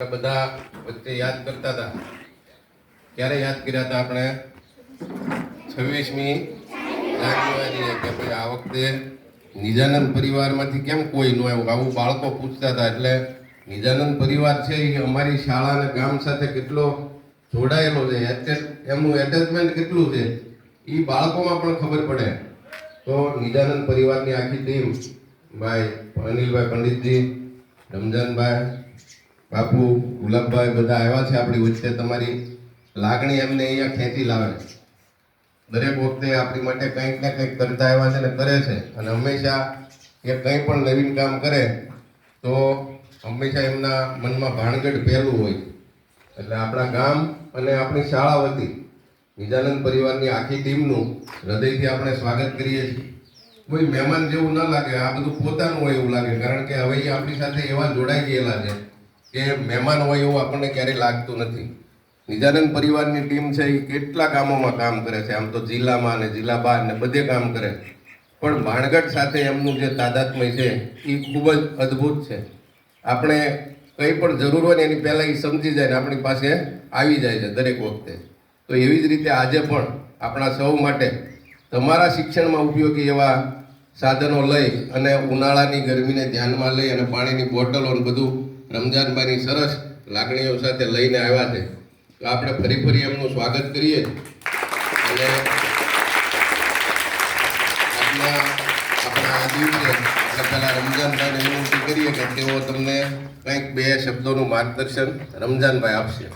બધા વચ્ચે યાદ કરતા હતા. ક્યારે યાદ કર્યા હતા આપણે? છવ્વીસમી જાન્યુઆરીએ કે ભાઈ આ વખતે નિજાનંદ પરિવારમાંથી કેમ કોઈ ન આવ્યું? આવું બાળકો પૂછતા હતા એટલે નિજાનંદ પરિવાર છે એ અમારી શાળા અને ગામ સાથે કેટલો જોડાયેલો છે. એમનું એટેચમેન્ટ કેટલું છે? એ બાળકોમાં પણ ખબર પડે. તો નિજાનંદ પરિવારની આખી ટીમ ભાઈ અનિલભાઈ પંડિતજી, રમજાનભાઈ બાપુ, ગુલાબભાઈ બધા આવ્યા છે આપણી વચ્ચે. તમારી લાગણી એમને અહીંયા ખેંચી લાવે. દરેક વખતે આપણી માટે કંઈક ને કંઈક કરતા આવ્યા છે ને કરે છે. અને હંમેશા એ કંઈ પણ નવીન કામ કરે, તો હંમેશા એમના મનમાં ભાણગઢ પહેલું હોય. એટલે આપણા ગામ અને આપણી શાળા વતી નિજાનંદ પરિવારની આખી ટીમનું હૃદયથી આપણે સ્વાગત કરીએ છીએ. કોઈ મહેમાન જેવું ન લાગે, આ બધું પોતાનું હોય એવું લાગે, કારણ કે હવે આપણી સાથે એવા જોડાઈ ગયેલા છે. કે મહેમાન હોય એવું આપણને ક્યારેય લાગતું નથી. નિજાનંદ પરિવારની ટીમ છે એ કેટલા કામોમાં કામ કરે છે? આમ તો જિલ્લામાં અને જિલ્લા બહાર ને બધે કામ કરે. પણ ભાણગઢ સાથે એમનું જે તાદાત્મય છે એ ખૂબ જ અદ્ભુત છે. આપણે કંઈ પણ જરૂર હોય ને એની પહેલાં એ સમજી જાય ને આપણી પાસે આવી જાય છે દરેક વખતે. તો એવી જ રીતે આજે પણ આપણા સૌ માટે તમારા શિક્ષણમાં ઉપયોગી એવા સાધનો લઈ અને ઉનાળાની ગરમીને ધ્યાનમાં લઈ અને પાણીની બોટલો ને બધું રમજાનભાઈની સરસ લાગણીઓ સાથે લઈને આવ્યા છે. તો આપણે ફરી ફરી એમનું સ્વાગત કરીએ. અને આપણા આપણા આ દિવસે આપણે પહેલાં રમજાનભાઈને વિનંતી કરીએ કે તેઓ તમને કંઈક બે શબ્દોનું માર્ગદર્શન રમજાનભાઈ આપશે.